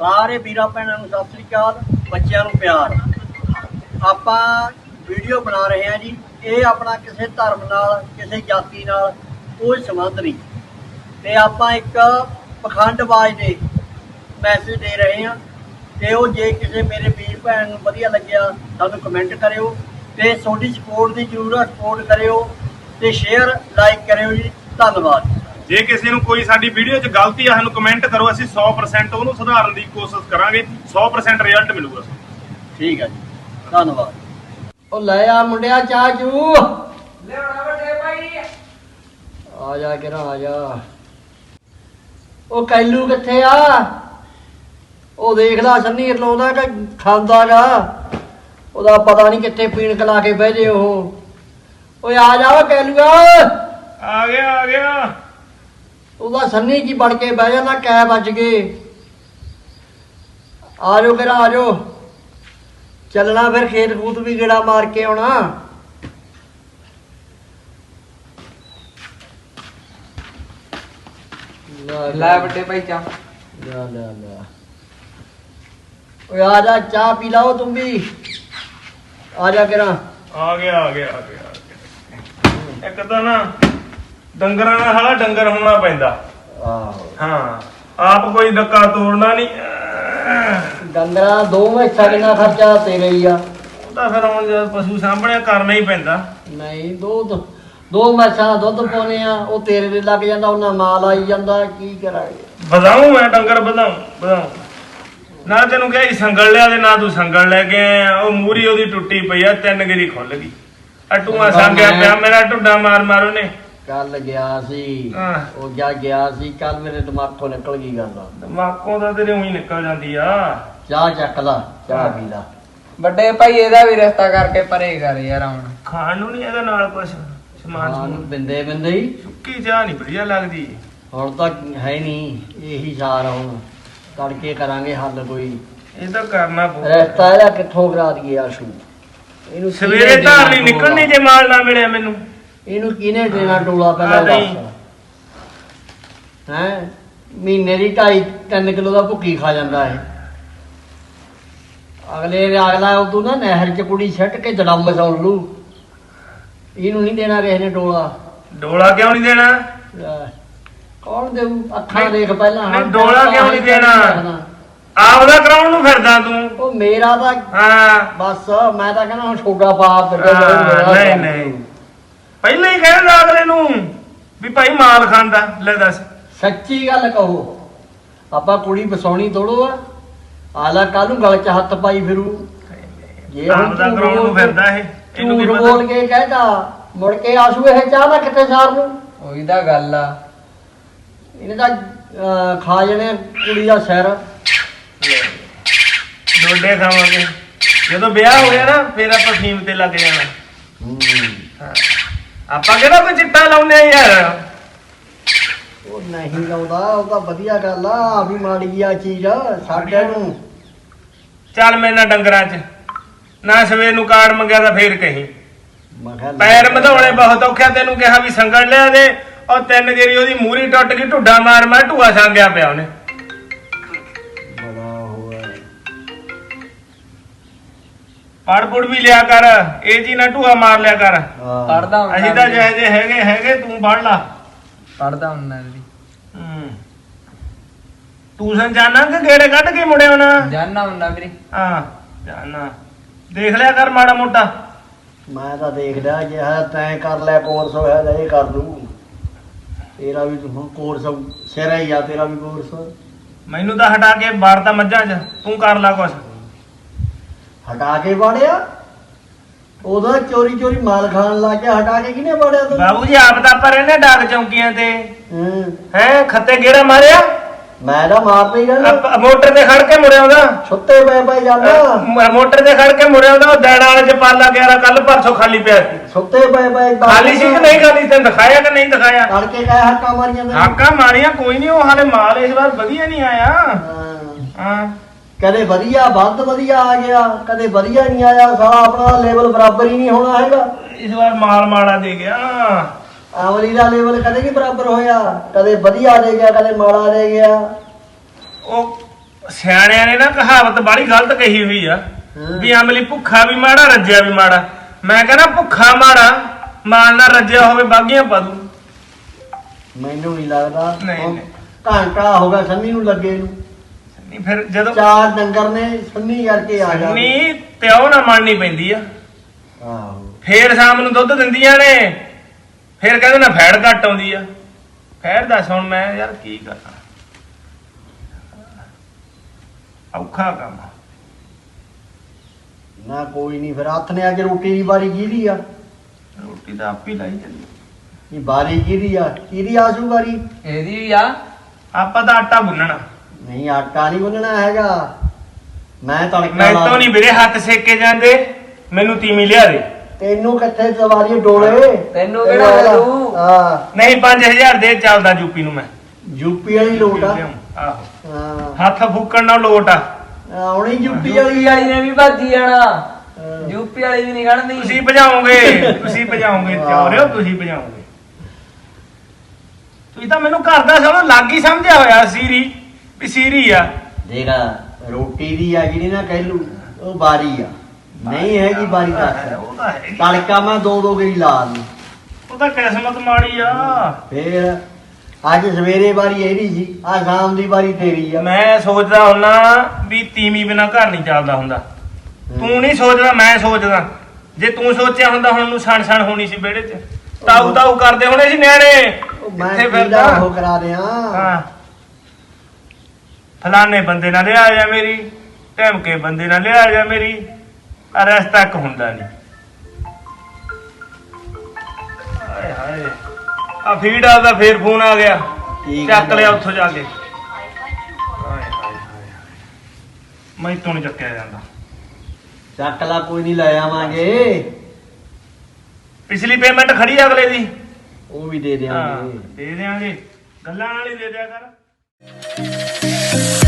ਸਾਰੇ ਵੀਰਾਂ ਭੈਣਾਂ ਨੂੰ ਸਤਿ ਸ੍ਰੀ ਅਕਾਲ, ਬੱਚਿਆਂ ਨੂੰ ਪਿਆਰ। ਆਪਾਂ ਵੀਡੀਓ ਬਣਾ ਰਹੇ ਹਾਂ ਜੀ। ਇਹ ਆਪਣਾ ਕਿਸੇ ਧਰਮ ਨਾਲ, ਕਿਸੇ ਜਾਤੀ ਨਾਲ ਕੋਈ ਸੰਬੰਧ ਨਹੀਂ। ਤੇ ਆਪਾਂ ਇੱਕ ਪਖੰਡਬਾਜ਼ ਦੇ ਮੈਸੇਜ ਦੇ ਰਹੇ ਹਾਂ। ਤੇ ਉਹ ਜੇ ਕਿਸੇ ਮੇਰੇ ਵੀਰ ਭੈਣ ਨੂੰ ਵਧੀਆ ਲੱਗਿਆ, ਸਾਨੂੰ ਕਮੈਂਟ ਕਰਿਓ। ਤੇ ਤੁਹਾਡੀ ਸਪੋਰਟ ਦੀ ਜ਼ਰੂਰਤ ਸਪੋਰਟ ਕਰਿਓ। ਤੇ ਸ਼ੇਅਰ ਲਾਈਕ ਕਰਿਓ ਜੀ। ਧੰਨਵਾਦ। ਜੇ ਕਿਸੇ ਨੂੰ ਕੋਈ ਸਾਡੀ ਵੀਡੀਓ 'ਚ ਗਲਤੀ ਆ ਸਾਨੂੰ ਕਮੈਂਟ ਕਰੋ ਅਸੀਂ 100% ਉਹਨੂੰ ਸੁਧਾਰਨ ਦੀ ਕੋਸ਼ਿਸ਼ ਕਰਾਂਗੇ 100% ਰਿਜ਼ਲਟ ਮਿਲੂਗਾ ਠੀਕ ਹੈ ਜੀ। ਧੰਨਵਾਦ। ਉਹ ਲੈ ਆ ਮੁੰਡਿਆ ਚਾਹ ਚੂ। ਲਿਆਉਣਾ ਵੱਡੇ ਭਾਈ। ਆ ਜਾ ਕਿਰਾ ਆ ਜਾ। ਉਹ ਕੈਲੂ ਕਿੱਥੇ ਆ? ਉਹ ਦੇਖ ਲੈ ਸੰਨੀ ਲਾਉਂਦਾ ਕਿ ਖਾਂਦਾਗਾ ਉਹਦਾ ਪਤਾ ਨਹੀਂ ਕਿੱਥੇ ਪੀਣ ਕਲਾ ਕੇ ਬਹਿ ਜੇ ਉਹ। ਓਏ ਆ ਜਾ ਓ ਕੈਲੂਆ। ਆ ਗਿਆ ਆ ਗਿਆ। ਉਹਦਾ ਸੰਨੀ ਕੀ ਬਣ ਕੇ ਬਹਿ ਜਾਣਾ ਕੈ ਵੱਜ ਗਏ ਆ ਜਾਓ ਕਿਰਾ ਆ ਜਾਓ। ਚੱਲਣਾ ਫਿਰ ਖੇਤ ਖੂਤ ਵੀ ਗੇੜਾ ਮਾਰ ਕੇ ਆਉਣਾ। ਲੈ ਵੱਡੇ ਭਾਈ ਚਾ ਲੈ ਲੈ ਲੈ। ਓਏ ਆ ਜਾ ਚਾਹ ਪੀ ਲਾਓ ਤੂੰ ਵੀ। ਆ ਜਾ ਕਿਰਾ। ਆ ਗਿਆ ਆ ਗਿਆ ਆ ਗਿਆ। ਇੱਕ ਤਾਂ ਨਾ ਡੰਗਰਾਂ ਨਾਲ ਹਾਲਾ ਡੰਗਰ ਹੋਣਾ ਪੈਂਦਾ। ਆਹੋ। ਹਾਂ ਆਪ ਕੋਈ ਡੱਕਾ ਤੋੜਨਾ ਨਹੀਂ ਡੰਗਰਾਂ ਦੋ ਮੈਸਾਂ ਕਿੰਨਾ ਖਰਚਾ ਤੇਰੇ ਹੀ ਆ। ਉਹ ਤਾਂ ਫਿਰ ਹੁਣ ਜਦ ਪਸ਼ੂ ਸਾਂਭਣਿਆ ਕਰਨਾ ਹੀ ਪੈਂਦਾ। ਨਹੀਂ ਦੋ ਦੋ- ਦੋ ਮੈਸਾਂ ਦਾ ਦੁੱਧ ਪਾਉਨੇ ਆ ਉਹ ਤੇਰੇ ਦੇ ਲੱਗ ਜਾਂਦਾ ਉਹਨਾਂ ਮਾਲ ਆਈ ਜਾਂਦਾ ਕੀ ਕਰਾਂਗੇ? ਵਧਾਉਂ ਮੈਂ ਡੰਗਰ ਵਧਾਉਂ ਵਧਾਉਂ ਨਾ ਤੈਨੂੰ ਕਿਹਾ ਸੀ ਸੰਗਲ ਲਿਆ ਤੇ ਨਾ ਤੂੰ ਸੰਗਲ ਲੈ ਕੇ ਆਇਆ। ਉਹ ਮੂਰੀ ਉਹਦੀ ਟੁੱਟੀ ਪਈ ਆ ਤਿੰਨ ਗਰੀ ਖੁੱਲ ਗਈ। ਅਟੂਆ ਸੰਗਿਆ ਪਿਆ ਮੇਰਾ ਢੁੱਡਾ ਮਾਰ ਮਾਰ ਉਹਨੇ। ਕੱਲ ਗਿਆ ਸੀ। ਉਹ ਜਾ ਗਿਆ ਸੀ ਕੱਲ ਮੇਰੇ ਦਿਮਾਗੋਂ ਨਿਕਲ ਗਈ ਗੱਲ। ਦਿਮਾਗੋਂ ਤਾਂ ਤੇਰੇ ਉਹੀ ਨਿਕਲ ਜਾਂਦੀ ਆ। ਚਾਹ ਚੱਕ ਲਾ ਚਾਹ ਪੀ ਲਾ। ਵੱਡੇ ਭਾਈ ਇਹਦਾ ਵੀ ਰਿਸ਼ਤਾ ਕਰਕੇ ਪਰੇ ਕਰ ਯਾਰ ਹੁਣ ਖਾਣ ਨੂੰ ਨਹੀਂ ਇਹਦੇ ਨਾਲ ਕੁਛ ਸਮਾਨ ਹਾਂ ਸਮੂਨ। ਬਿੰਦੇ ਬਿੰਦੇ ਹੀ। ਸੁੱਕੀ ਚਾਹ ਨਹੀਂ ਵਧੀਆ ਲੱਗਦੀ। ਹੁਣ ਤਾਂ ਹੈ ਨਹੀਂ ਇਹੀ ਸਾਰ ਹੁਣ। ਤੜਕੇ ਕਰਾਂਗੇ ਹੱਲ ਕੋਈ। ਇਹ ਤਾਂ ਕਰਨਾ ਪਊ। ਰਸਤਾ ਇਹਦਾ ਕਿੱਥੋਂ ਕਰਾ ਦਈਏ ਆਸ਼ੂ? ਇਹਨੂੰ ਸਵੇਰੇ ਦੇਣਾ ਧਾਰ ਨਹੀਂ? ਨਿਕਲਣੀ ਜੇ ਮਾਲ ਨਾ ਮਿਲਿਆ ਮੈਨੂੰ। ਇਹਨੂੰ ਕਿਹਨੇ ਦੇਣਾ ਟੋਲਾ ਪਹਿਲਾਂ ਨਹੀਂ। ਹੈ? ਮਹੀਨੇ ਦੀ 2.5 3 ਕਿਲੋ ਦਾ ਭੁੱਕੀ ਖਾ ਜਾਂਦਾ ਹੈ ਅਗਲੇ ਅਗਲਾ ਉਦੋਂ ਨਾ ਨਹਿਰ ਚ ਕੁੜੀ ਛੱਟ ਕੇ ਜੜੰਬ ਸੌਣ ਲੂ ਇਹਨੂੰ ਨਹੀਂ ਦੇਣਾ ਕਿਸੇ ਨੇ ਟੋਲਾ। ਡੋਲਾ ਕਿਉਂ ਨਹੀਂ ਦੇਣਾ? ਲੈ, ਕੌਣ ਦੇਊ? ਅੱਖਾਂ ਨਹੀਂ, ਦੇਖ ਪਹਿਲਾਂ। ਨਹੀਂ, ਹੱਥ ਡੋਲਾ ਕਿਉਂ ਨਹੀਂ ਦੇਣਾ? ਆਪਦਾ ਕਰਾਉਣ ਨੂੰ ਫਿਰਦਾ ਤੂੰ। ਉਹ ਮੇਰਾ ਤਾਂ ਹਾਂ। ਬਸ ਮੈਂ ਤਾਂ ਕਹਿੰਦਾ ਹੁਣ ਛੋਟਾ ਪਾਪ ਤੇ ਹਾਂ, ਨਹੀਂ ਨਹੀਂ। ਪਹਿਲਾਂ ਹੀ ਕਹਿੰਦਾ ਅਗਲੇ ਨੂੰ? ਵੀ ਭਾਈ ਮਾਲ ਖਾਂਦਾ ਲੈ ਦੱਸ। ਸੱਚੀ ਗੱਲ ਕਹੋ। ਆਪਾਂ ਕੁੜੀ ਬਸਾਉਣੀ ਤੋੜੋ ਆ। ਆਲਾ ਕੱਲ ਨੂੰ ਗਲ ਚ ਹੱਥ ਪਾਈ ਫਿਰੂ। ਜੇ ਹੁਣ ਤੂੰ ਕਰਾਉਣ ਨੂੰ ਬੋਲ- ਫਿਰਦਾ ਇਹ। ਇਹਨੂੰ ਕੀ ਝੂਠ ਪਤਾ? ਬੋਲ ਕੇ ਕਹਿਦਾ ਮੁੜ ਕੇ ਆਸੂ ਇਹ ਚਾਹ ਨਾ ਕਿੱਥੇ ਸਾਰ ਨੂੰ? ਉਹੀ ਤਾਂ ਗੱਲ ਆ। ਇਹਨੇ ਤਾਂ ਅਹ, ਖਾ ਜਣੇ ਕੁੜੀ ਦਾ ਸਿਰ। ਡੋਡੇ ਖਾਵਾਂਗੇ। ਜਦੋਂ ਵਿਆਹ ਹੋ ਗਿਆ ਨਾ ਫਿਰ ਆਪਾਂ ਫੀਮ ਤੇ ਲੱਗ ਜਾਣਾ। ਹਾਂ। ਆਪਾਂ ਕਿਹੜਾ ਕੋਈ ਚਿੱਟਾ ਲਾਉਨੇ ਆ ਯਾਰ? ਉਹ ਨਹੀਂ ਲਾਉਂਦਾ ਉਹ ਤਾਂ ਵਧੀਆ ਗੱਲ ਆ ਆ ਵੀ ਮਾੜੀ ਆ ਚੀਜ਼ ਸਾਡੇ ਨੂੰ। ਚੱਲ ਮੈਂ ਨਾ ਡੰਗਰਾਂ 'ਚ। ਨਾ ਸਵੇਰ ਨੂੰ ਕਾਰਡ ਮੰਗਿਆ ਤਾਂ ਫੇਰ ਕਹੀਂ। ਮੈਂ ਕਿਹਾ ਲੈ। ਪੈਰ ਮਧਾਉਣੇ ਬਹੁਤ ਔਖਿਆ ਤੈਨੂੰ ਕਿਹਾ ਵੀ ਸੰਗਲ ਲਿਆ ਦੇ। ਉਹ ਤਿੰਨ ਗੇਰੀ ਉਹਦੀ ਮੂਰੀ ਟੁੱਟ ਗਈ ਢੁੱਡਾ ਮਾਰ ਮਾਰ ਢੂਆ ਸੰਗਿਆ ਪਿਆ ਉਹਨੇ। ਪੜ ਪੁੜ ਵੀ ਲਿਆ ਕਰ ਇਹ ਜੀ ਨਾ ਢੂਆ ਮਾਰ ਲਿਆ ਕਰ। ਪੜਦਾ ਹੁੰਦਾ ਅਸੀਂ ਤਾਂ ਜਿਹੇ ਜਿਹੇ ਹੈਗੇ ਹੈਗੇ ਤੂੰ ਪੜ ਲਾ। ਪੜਦਾ ਹੁੰਦਾ ਜੀ। ਹੂੰ। ਟਿਊਸ਼ਨ ਜਾਣਾ ਕਿ ਗੇੜੇ ਕੱਢ ਕੇ ਮੁੜਿਆ ਹੋਣਾ? ਜਾਨਣਾ ਹੁੰਦਾ ਵੀਰੇ। ਹਾਂ ਜਾਣਾ ਦੇਖ ਲਿਆ ਕਰ ਮਾੜਾ ਮੋਟਾ। ਮੈਂ ਤਾਂ ਦੇਖਦਾ ਜੇ ਹੈ ਤੈਂ ਕਰ ਲਿਆ ਕੋਰਸ ਹੋਇਆ ਤਾਂ ਇਹ ਕਰ ਦੂ ਤੇਰਾ ਵੀ ਹੁਣ ਕੋਰਸ ਸਿਰ ਹੀ ਆ ਤੇਰਾ ਵੀ ਕੋਰਸ। ਮੈਨੂੰ ਤਾਂ ਹਟਾ ਕੇ ਬਾਰਤਾ ਮੱਝਾਂ 'ਚ ਤੂੰ ਕਰ ਲਾ ਕੁਛ। ਹਟਾ ਕੇ ਵਾੜਿਆ? ਉਹਦਾ ਚੋਰੀ ਚੋਰੀ ਮਾਲ ਖਾਣ ਲੱਗ ਗਿਆ ਹਟਾ ਕੇ ਕਿਹਨੇ ਵਾੜਿਆ ਤੂੰ ਬਾਬੂ ਜੀ ਆਪ ਤਾਂ ਪਰ ਇਹਨੇ ਡਾਕ ਚੌਂਕੀਆਂ ਤੇ। ਹੂੰ। ਹੈ ਖੱਤੇ ਗੇੜਾ ਮਾਰਿਆ? ਮੈਂ ਤਾਂ ਮਾਰਦਾ ਹੀ ਰਹਿਣਾ ਮੋਟਰ ਤੇ ਖੜ ਕੇ ਮੁੜਿਆ ਉਹਦਾ। ਸੁੱਤੇ ਪਏ ਪਏ ਜਾਂਦਾ ਮੋਟਰ ਤੇ ਖੜ ਕੇ ਮੁੜਿਆ ਉਹਦਾ ਉਹ ਦੈਣ ਵਾਲੇ ਚ ਪਾਲਾ 11 ਕੱਲ ਪਰਸੋਂ ਖਾਲੀ ਪਿਆ ਸੀ। ਸੁੱਤੇ ਪਏ ਪਏ ਖਾਲੀ ਸੀ ਕਿ ਨਹੀਂ ਖਾਲੀ? ਤੈਨੂੰ ਦਿਖਾਇਆ ਕਿ ਨਹੀਂ ਦਿਖਾਇਆ? ਤੜਕੇ ਕਹੇ ਹੱਕਾ ਮਾਰੀ ਜਾਂਦੇ ਨੇ। ਹਾਕਾਂ ਮਾਰੀਆਂ ਕੋਈ ਨਹੀਂ ਉਹ ਹਾਲੇ ਮਾਲ ਇਸ ਵਾਰ ਵਧੀਆ ਨਹੀਂ ਆਇਆ। ਹਾਂ। ਹਾਂ। ਕਦੇ ਵਧੀਆ ਵੱਧ ਵਧੀਆ ਆ ਗਿਆ ਕਦੇ ਵਧੀਆ ਨਹੀਂ ਆਇਆ ਸਾਲਾ ਆਪਣਾ ਲੈਵਲ ਬਰਾਬਰ ਹੀ ਨਹੀਂ ਹੋਣਾ ਹੈਗਾ। ਇਸ ਵਾਰ ਮਾਲ ਮਾੜਾ ਦੇ ਗਿਆ। ਆਵਲੀ ਦਾ ਲੈਵਲ ਕਦੇ ਨਹੀਂ ਬਰਾਬਰ ਹੋਇਆ ਕਦੇ ਵਧੀਆ ਦੇ ਗਿਆ ਕਦੇ ਮਾੜਾ ਦੇ ਗਿਆ। ਉਹ ਸਿਆਣਿਆਂ ਨੇ ਨਾ ਕਹਾਵਤ ਬਾੜੀ ਗਲਤ ਕਹੀ ਹੋਈ ਆ। ਵੀ ਅਮਲੀ ਭੁੱਖਾ ਵੀ ਮਾੜਾ ਰੱਜਿਆ ਵੀ ਮਾੜਾ। ਮੈਂ ਕਹਿੰਦਾ ਭੁੱਖਾ ਮਾੜਾ ਮਾਲ ਨਾਲ ਰੱਜਿਆ ਹੋਵੇ ਬਾਗੀਆਂ ਪਾ ਦੂ। ਮੈਨੂੰ ਨਹੀਂ ਲੱਗਦਾ। ਨਹੀਂ, ਨਹੀਂ। ਘੰਟਾ ਹੋ ਗਿਆ ਸੰਨੀ ਨੂੰ ਲੱਗੇ ਨੂੰ। ਨਹੀਂ ਫਿਰ ਜਦੋਂ ਚਾਰ ਡੰਗਰ ਨੇ ਸੰਨੀ ਕਰਕੇ ਆ ਜਾ ਨਹੀਂ ਤਿਉ ਨਾ ਮੰਨਣੀ ਪੈਂਦੀ ਆ। ਆਹੋ। ਫੇਰ ਸ਼ਾਮ ਨੂੰ ਦੁੱਧ ਦਿੰਦੀਆਂ ਨੇ ਫੇਰ ਕਹਿੰਦੇ ਨਾ ਫੈੜ ਘੱਟ ਆਉਂਦੀ ਆ। ਫੈੜ ਦੱਸ ਹੁਣ ਮੈਂ ਯਾਰ ਕੀ ਕਰਾਂ। ਔਖਾ ਕੰਮ ਆ। ਨਾ ਕੋਈ ਨਹੀਂ ਫਿਰ ਹੱਥ ਨੇ ਅੱਜ ਰੋਟੀ ਦੀ ਵਾਰੀ ਕਿਹਦੀ ਆ। ਰੋਟੀ ਤਾਂ ਆਪ ਹੀ ਲਾਈ ਚੱਲੀ ਇਹ ਵਾਰੀ ਕਿਹਦੀ ਆ। ਕਿਹਦੀ ਆਸੂ ਵਾਰੀ? ਇਹਦੀ ਵੀ ਆ। ਆਪਾਂ ਤਾਂ ਆਟਾ ਗੁੰਨਣਾ। ਨਹੀਂ ਆਟਾ ਨਹੀਂ ਗੁੰਨਣਾ ਹੈਗਾ। ਮੈਂ ਤੜਕਾ ਮੈਂ ਲਾ ਤੋਂ ਨਹੀਂ ਵੀਰੇ ਹੱਥ ਸੇਕੇ ਜਾਂਦੇ। ਮੈਨੂੰ ਤੀਮੀ ਲਿਆ ਦੇ। ਤੈਨੂੰ ਕਿੱਥੇ ਸਵਾਰੀ ਡੋਲੇ? ਤੈਨੂੰ ਕਿਹੜਾ ਦੇ ਦੂੰ? ਹਾਂ ਨਹੀਂ 5000 ਦੇ ਚੱਲਦਾ ਯੂਪੀ ਨੂੰ ਮੈਂ। ਯੂਪੀ ਵਾਲੀ ਲੋਟ ਆ। ਆਹੋ। ਹਾਂ। ਹੱਥ ਫੂਕਣ ਨਾਲ ਲੋਟ ਆ। ਆਉਣੀ ਯੂਪੀ ਯੂਪੀ ਵਾਲੀ ਵਾਲੀ ਨੇ ਵੀ ਭੱਜੀ ਜਾਣਾ। ਯੂਪੀ ਵਾਲੀ ਵੀ ਨਹੀਂ ਖੜਨੀ ਤੁਸੀਂ ਭਜਾਓਗੇ ਤੁਸੀਂ ਭਜਾਓਗੇ। ਚੋਰਿਓ ਤੁਸੀਂ ਭਜਾਓਗੇ। ਤੁਸੀਂ ਤਾਂ ਮੈਨੂੰ ਘਰ ਦਾ ਸਭ ਲੱਗ ਹੀ ਸਮਝਿਆ ਹੋਇਆ ਸੀਰੀ ਵੀ ਸੀਰੀ ਆ। ਦੇਖਾ ਰੋਟੀ ਦੀ ਆ ਜਿਹੜੀ ਨਾ ਕਹਿਲੂ ਉਹ ਬਾਰੀ ਆ। ਨਹੀਂ ਹੈਗੀ ਬਾਰੀ ਉਹ ਤੱਕ ਤਾਂ ਹੈਗੀ। ਤੜਕਾ ਮੈਂ ਦੋ ਦੋ ਗਈ ਲਾ ਲਈ। ਉਹ ਤਾਂ ਕਿਸਮਤ ਮਾੜੀ ਆ। ਫੇਰ ਅੱਜ ਸਵੇਰੇ ਵਾਰੀ ਇਹਦੀ ਸੀ ਆ ਸ਼ਾਮ ਦੀ ਵਾਰੀ ਤੇਰੀ ਆ। ਮੈਂ ਸੋਚਦਾ ਹੁੰਨਾ ਵੀ ਤੀਮੀ ਬਿਨਾ ਘਰ ਨਹੀਂ ਚੱਲਦਾ ਹੁੰਦਾ। ਤੂੰ ਨਹੀਂ ਸੋਚਦਾ ਮੈਂ ਸੋਚਦਾ। ਜੇ ਤੂੰ ਸੋਚਿਆ ਹੁੰਦਾ ਹੁਣ ਨੂੰ ਸਣ ਸਣ ਹੋਣੀ ਸੀ ਵਿਹੜੇ 'ਚ। ਤਾਊ ਤਾਊ ਕਰਦੇ ਹੋਣੇ ਸੀ ਨਿਆਣੇ। ਉਹ ਮੈਂ ਕਿਹਦਾ ਫਿਰਦਾ। ਉਹ ਕਰਾ ਦਿਆਂ। ਹਾਂ। ਫਲਾਣੇ ਬੰਦੇ ਨਾਲ ਲਿਆ ਜਾ ਮੇਰੀ ਢਮਕੇ ਬੰਦੇ ਨਾਲ ਲਿਆ ਜਾ ਮੇਰੀ ਅਰਸ ਤੱਕ ਹੁੰਦਾ ਨਹੀਂ। ਹਾਏ ਹਾਏ ਆ ਫੀਡ ਆ ਦਾ ਫੇਰ ਫੋਨ ਆ ਗਿਆ। ਠੀਕ ਚੱਕ ਆ। ਲਿਆ ਉੱਥੋਂ ਜਾ ਕੇ। ਹਾਏ ਹਾਏ ਹਾਏ ਮੈਂ ਤੋਂ ਨਹੀਂ ਚੱਕਿਆ ਜਾਂਦਾ। ਚੱਕ ਲਾ ਕੋਈ ਨਹੀਂ ਲੈ ਆਵਾਂਗੇ। ਪਿਛਲੀ ਪੇਮੈਂਟ ਖੜੀ ਆ ਅਗਲੇ ਦੀ। ਉਹ ਵੀ ਦੇ ਹਾਂ ਦਿਆਂਗੇ ਦੇ ਦਿਆਂਗੇ। ਗੱਲਾਂ ਨਾਲ ਹੀ ਦੇ ਦਿਆ ਕਰ। Música